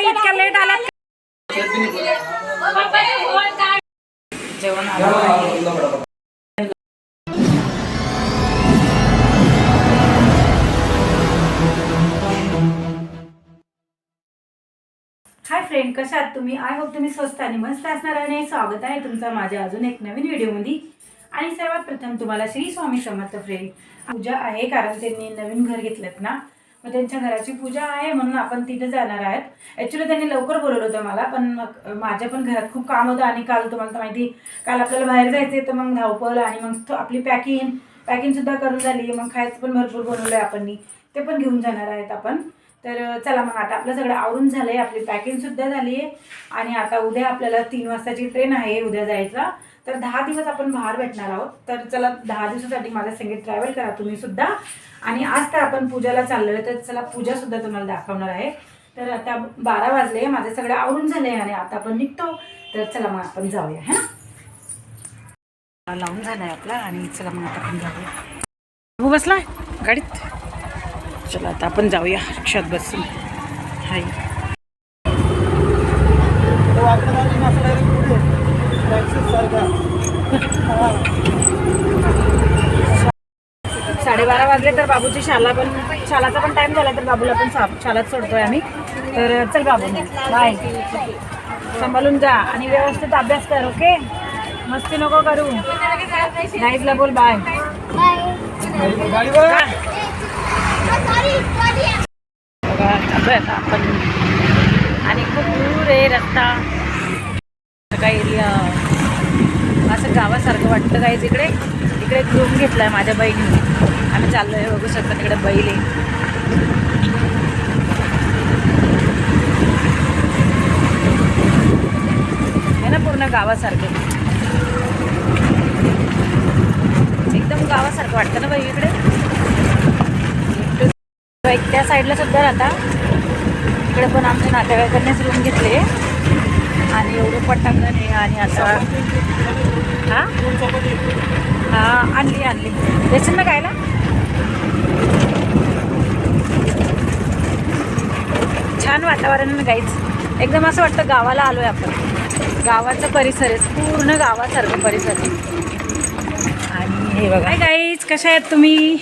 इतक्या लेट आला जेवण आलं हाय फ्रेंड कशा आहात तुम्ही? आय होप तुम्ही स्वस्त आणि मस्त असणार आणि स्वागत आहे तुमचं माझ्या अजून एक नवीन व्हिडिओमध्ये. आणि सर्वात प्रथम तुम्हाला श्री स्वामी समर्थ फ्रेंड पूजा आहे कारण त्यांनी नवीन घर घेतलं ना. मग त्यांच्या घराची पूजा आहे म्हणून आपण तिथे जाणार आहेत. ॲक्च्युली त्यांनी लवकर बोलवलं होतं मला पण मग माझ्या पण घरात खूप काम होतं आणि काल तुम्हाला तर माहिती काल आपल्याला बाहेर जायचं तर मग धावपळ आणि मग तो आपली पॅकिंग पॅकिंगसुद्धा करून झाली मग खायचं पण भरपूर बनवलं आहे आपण ते पण घेऊन जाणार आहेत आपण. तर चला मग आता आपलं सगळं आवरून झालं आहे आपली पॅकिंगसुद्धा झाली आहे आणि आता उद्या आपल्याला तीन वाजताची ट्रेन आहे उद्या जायचा. तर दहा दिवस आपण बाहेर भेटणार आहोत. तर चला दहा दिवसासाठी माझ्या संगीत ट्रॅव्हल करा तुम्ही सुद्धा. आणि आज तर आपण पूजाला चाललो आहे तर चला पूजा सुद्धा तुम्हाला दाखवणार आहे. तर आता बारा वाजले माझे सगळं आवरून झाले आणि आता आपण निघतो. तर चला मग आपण जाऊया हा लावून झालाय आपला आणि चला मग आता आपण जाऊया. हो बसला गाडीत? चला आता आपण जाऊया रिक्षात बसून. हाय. वाजले तर बाबूची शाला पण शालाचा पण टाइम झाला तर बाबूला पण शाळेत सोडतोय आम्ही. तर चल बाबू बाय सांभाळून जा आणि व्यवस्थित अभ्यास कर ओके मस्ती नको करू. नाईटला बोल बाय आपण आणि खूप दूर आहे रस्ता. काही एरिया असं गावासारखं वाटतं काहीच इकडे. इकडे एक रूम घेतला आहे माझ्या बहिणीने. आम्ही चाललो आहे बघू शकता तिकडे बैल आहे. ना पूर्ण गावासारखं? एकदम गावासारखं वाटतं ना बाई इकडे? त्या साईडला सुद्धा राहता. इकडे पण आमच्या नातेवाईकांनीच रूम घेतले. आणि एवढं पटांगण आहे आणि असं. हा? हा आणली आणली. देशील ना खायला? छान वातावरण आहे गाईच एकदम असं वाटतं गावाला आलोय आपण. गावाचा परिसर आहे. पूर्ण गावासारखं परिसर आहे. आणि हे बघा. गाईच कशा आहेत तुम्ही?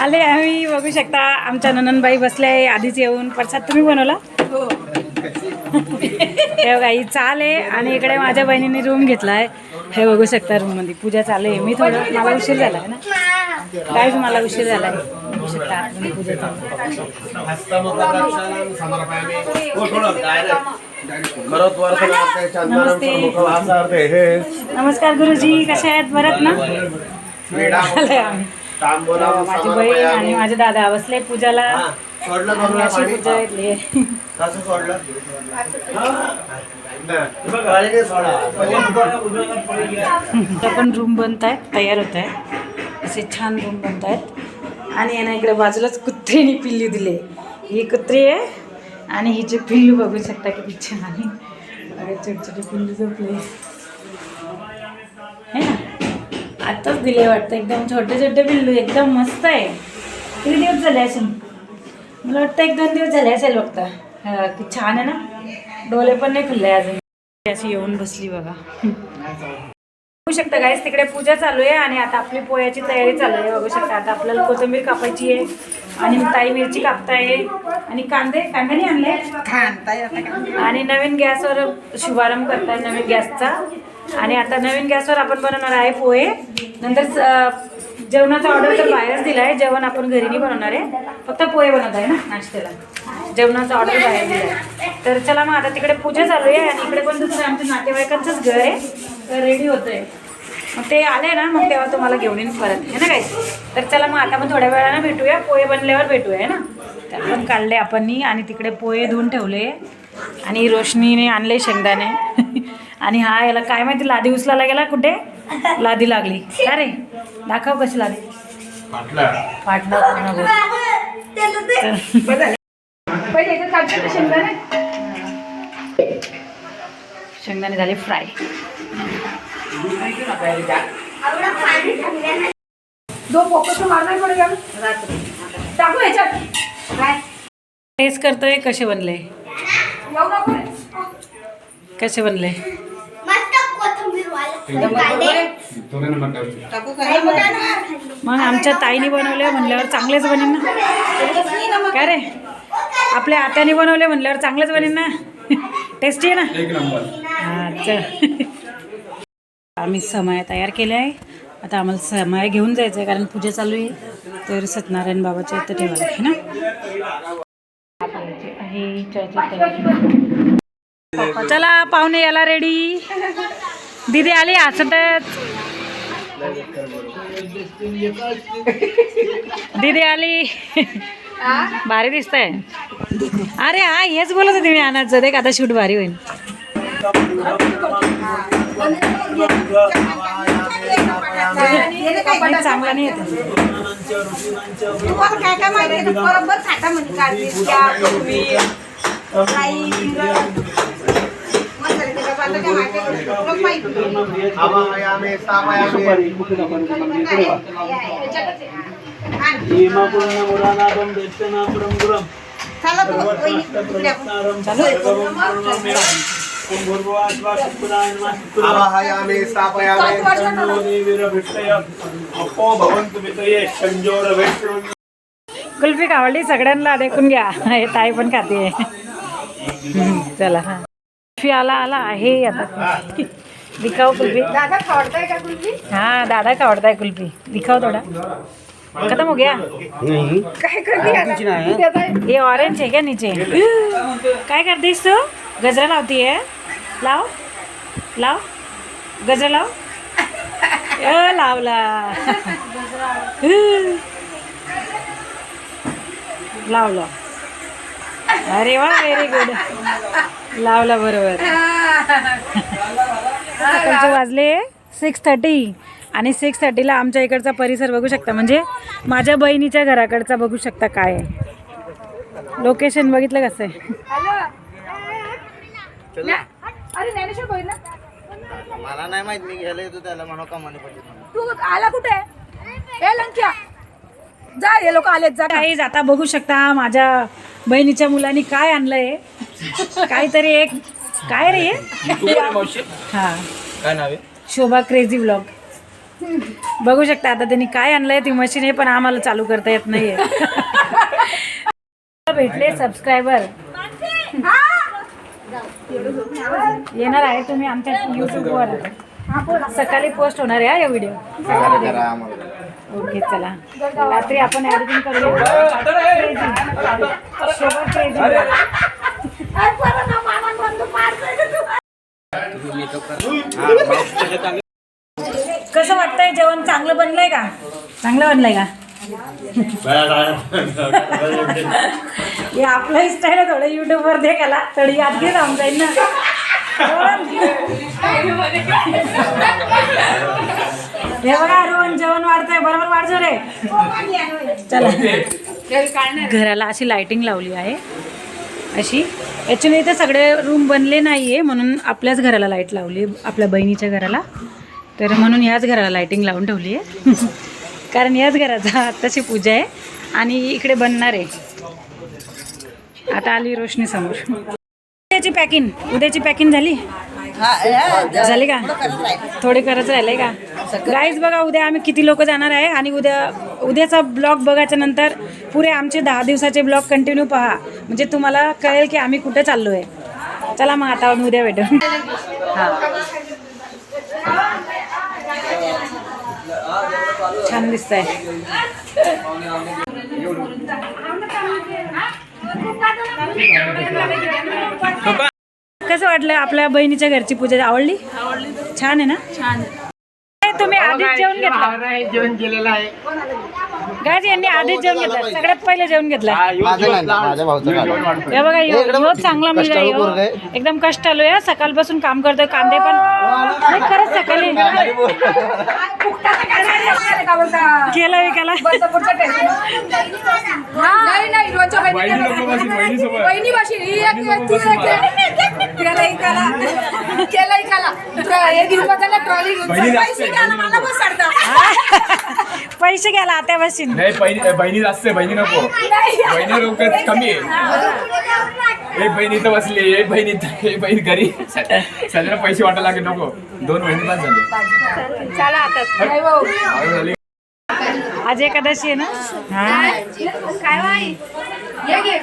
आले आम्ही बघू शकता. आमच्या नननबाई बसल्या आहे आधीच येऊन. प्रसाद तुम्ही बनवला? हे. बघा ही चाल आहे. आणि इकडे माझ्या बहिणीने रूम घेतला आहे हे बघू शकता रूममध्ये. पूजा चालू आहे. मी थोडं मला उशीर झाला आहे ना? गाईज मला उशीर झाला आहे बघू शकता आतमध्ये पूजा चालू. नमस्ते नमस्कार. गुरुजी कशा आहेत? बरं ना? आम्ही. माझी बहीण आणि माझे दादा बसले पूजाला. पूजा घेतली आहे. सोडलं पाणी रूम बनत आहेत तयार होत आहेत असे छान रूम बनत आहेत आणि यांना इकडे बाजूलाच कुत्रीने पिल्लू दिले. ही कुत्री आहे आणि हिचे पिल्लू बघू शकता किती छान आहे. छोटे छोटे पिल्लू झोपले. है ना? आताच दिले वाटतं. एकदम छोटे छोटे पिल्लू एकदम मस्त आहे. किती दिवस झाले असेल मला वाटतं एक दोन दिवस झाले असेल हा, किती छान आहे ना? डोळे पण नाही खुलले अजून. अशी येऊन बसली बघा. बघू शकता गाईस तिकडे पूजा चालू आहे आणि आता आपली पोह्याची तयारी चालू आहे. बघू शकता आता आपल्याला कोथिंबीर कापायची आहे आणि ताई मिरची कापताय. आणि कांदे कांद्याने आणले? आणि नवीन गॅसवर शुभारंभ करताय नवीन गॅसचा. आणि आता नवीन गॅसवर आपण बनवणार आहे पोहे. नंतर जेवणाचा ऑर्डर तर बाहेरच दिला आहे जेवण आपण घरी नाही बनवणार आहे. फक्त पोहे बनवत आहे ना नाश्त्याला. जेवणाचा ऑर्डर बाहेर दिला आहे तर चला मग आता तिकडे पूजा चालू आहे आणि इकडे पण दुसरं आमच्या नातेवाईकांचंच घर आहे. तर रेडी होतं आहे मग ते आले ना मग तेव्हा तुम्हाला घेऊन येईन परत. है ना काय तर चला मग आता पण थोड्या वेळानं भेटूया. पोहे बनल्यावर भेटूया है ना? तर पण काढले आपण आणि तिकडे पोहे धुवून ठेवले. आणि रोशनीने आणले शेंगदाणे. आणि हा याला काय माहिती लादी उचलायला गेला कुठे? लादी लागली. का रे? दाखव कशी लादी. फाटलं. शेंगदाणे? झाले फ्राय. टेस्ट करतोय कसे बनले? कसे बनले? मग आमच्या ताईने बनवले म्हणल्यावर चांगलेच बनेन ना. काय रे? आपल्या आत्याने बनवले म्हणल्यावर चांगलेच बनेन ना. टेस्टी आहे ना? एक नंबर. हा चल. आम्ही समय तयार केले आहे आता आम्हाला समय घेऊन जायचं आहे कारण पूजा चालू आहे. तर सत्यनारायण बाबाच्या इथं ठेवायला आहे ना. चला पाहुणे याला रेडी दीदी आली हसतच. दीदी आली. भारी दिसतंय. अरे हा हेच बोलत होते मी आणायचं देख आता शूट भारी होईल. चांगला नाही येत. तुम्हाला काय काय माहिती आहे? बरोबर कुल्फी आवडली सगळ्यांना देखून घ्या. हे ताई पण खाते चला. हा कुल्फी आला आला आहे आता. दिखाव कुल्फी. दादा खावडताय का कुल्फी? हाँ दादा का आवडता है कुल्फी. दिखाओ थोड़ा. खत्म हो गया? काय करते आता? ये ऑरेंज है क्या नीचे? काय करतेस तू? गजरा लावती है लाव. लाव. गजरा लाव. अ, लावला. लावला. अरे वा व्हेरी गुड लावला बरोबर. सकाळचे वाजले सिक्स थर्टी आणि सिक्स थर्टीला आमच्या इकडचा परिसर बघू शकता. म्हणजे माझ्या बहिणीच्या घराकडचा बघू शकता काय आहे. लोकेशन बघितलं कसं आहे? मला नाही माहीत मी घ्यायला येतो त्याला म्हणू का म्हणे पाहिजे तू आला कुठे? ए लंक्या. जा हे लोक आलेत जा काही आता बघू शकता माझ्या बहिणीच्या मुलांनी काय आणलंय. काहीतरी एक काय रे हे? हा. काय नाव आहे? शोभा क्रेझी ब्लॉग बघू शकता आता त्यांनी काय आणलंय ती मशीन आहे पण आम्हाला चालू करता येत नाहीये. भेटले सबस्क्रायबर येणार आहे तुम्ही आमच्या युट्यूबवर सकाळी पोस्ट होणार आहे हा या व्हिडिओ ओके चला. रात्री आपण करूया. क्रेझी ब्लॉग कसं वाटतंय जेवण? चांगलं बनलंय का? चांगलं बनलंय का? हे आपलं स्टाईल आहे थोडं युट्यूबवर देखाला थोडी यादगी राहून जाईल ना. हे बघा रोहन जेवण वाढतंय बरोबर वाढजो रे. चला. घराला अशी लाइटिंग लावली आहे. अशी. ॲक्च्युली इथे सगळे रूम बनले नाही आहे म्हणून आपल्याच घराला लाइट लावली आपल्या बहिणीच्या घराला. तर म्हणून ह्याच घराला लाईटिंग लावून ठेवली आहे. कारण याच घराचा आत्ताची पूजा आहे आणि इकडे बनणार आहे. आता आली रोशनी समोर. उद्याची पॅकिंग उद्याची पॅकिंग झाली? झाली का? थोडे करत राहिले. का? गाईज बघा उद्या आम्ही किती लोक जाणार आहे आणि उद्या उद्याचा ब्लॉग बघायच्या नंतर पुरे आमचे दहा दिवसाचे ब्लॉग कंटिन्यू पहा. म्हणजे तुम्हाला कळेल की आम्ही कुठे चाललो आहे चला मग आता उद्या भेटू. हां. छान दिसतंय. कसं वाटलं आपल्या बहिणीच्या घरची पूजा? आवडली? छान आहे ना? छान तुम्ही आधीच जेवण घेतलं. जेवण केलेलं आहे. गाज यांनी आधीच जेवण घेतलं. सगळ्यात पहिले जेवण घेतलं. माझं नाही माझ्या भाऊचं हे बघा ह्यो चांगला मुलगा आहे. एकदम कष्ट आलोय हा. सकाळपासून काम करतोय कांदे पण. नाही खरंच सकाळी. केला विकाला नाही नाही रोजच्या बहिणी भाषी केलं केलं हे घेऊन ट्रॉली घेऊन पैसे मला बसाडता घ्यायला आता बस असेल नाही बहिणी बहिणी जास्त आहे बहिणी नको. बहिणी लोक कमी आहे. एक बहीण इथं बसली एक बहीण इथं एक बहीण घरी. सगळ्यांना पैसे वाटायला लागले नको. दोन बहिणी पण झाले. चला आता. नाही भाऊ. आवड झाली. आज एकादशी आहे ना? हा. काय ये घे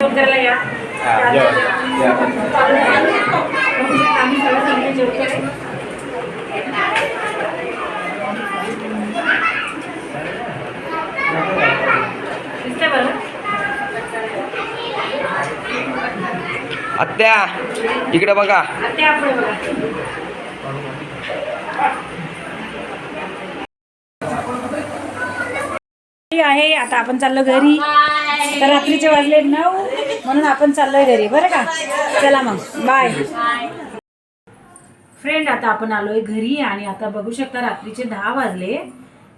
हा, या, आत्या इकडे बघा. आता आपण आहे. आता आपण चाललो घरी. तर रात्रीचे वाजले नऊ. म्हणून आपण चाललोय घरी. बरं का? चला मग. बाय फ्रेंड आता आपण आलोय घरी आणि आता बघू शकता रात्रीचे दहा वाजले.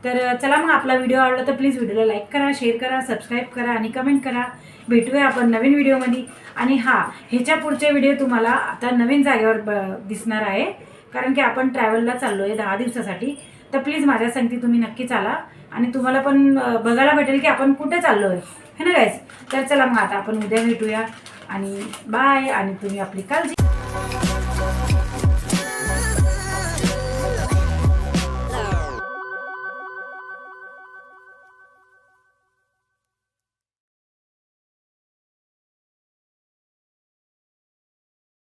तर चला मग आपला व्हिडिओ आवडला तर प्लीज व्हिडिओला लाईक करा शेअर करा सबस्क्राईब करा आणि कमेंट करा. भेटूया आपण नवीन व्हिडिओमध्ये आणि हा ह्याच्या पुढचे व्हिडिओ तुम्हाला आता नवीन जागेवर ब- दिसणार आहे. कारण की आपण ट्रॅव्हलला चाललो आहे दहा दिवसासाठी. तर प्लीज माझ्या संगती तुम्ही नक्की चाला. आणि तुम्हाला पण बघायला भेटेल की आपण कुठे चाललो आहे है ना गायस तर चला मग आता आपण उद्या भेटूया. आणि बाय आणि तुम्ही आपली काळजी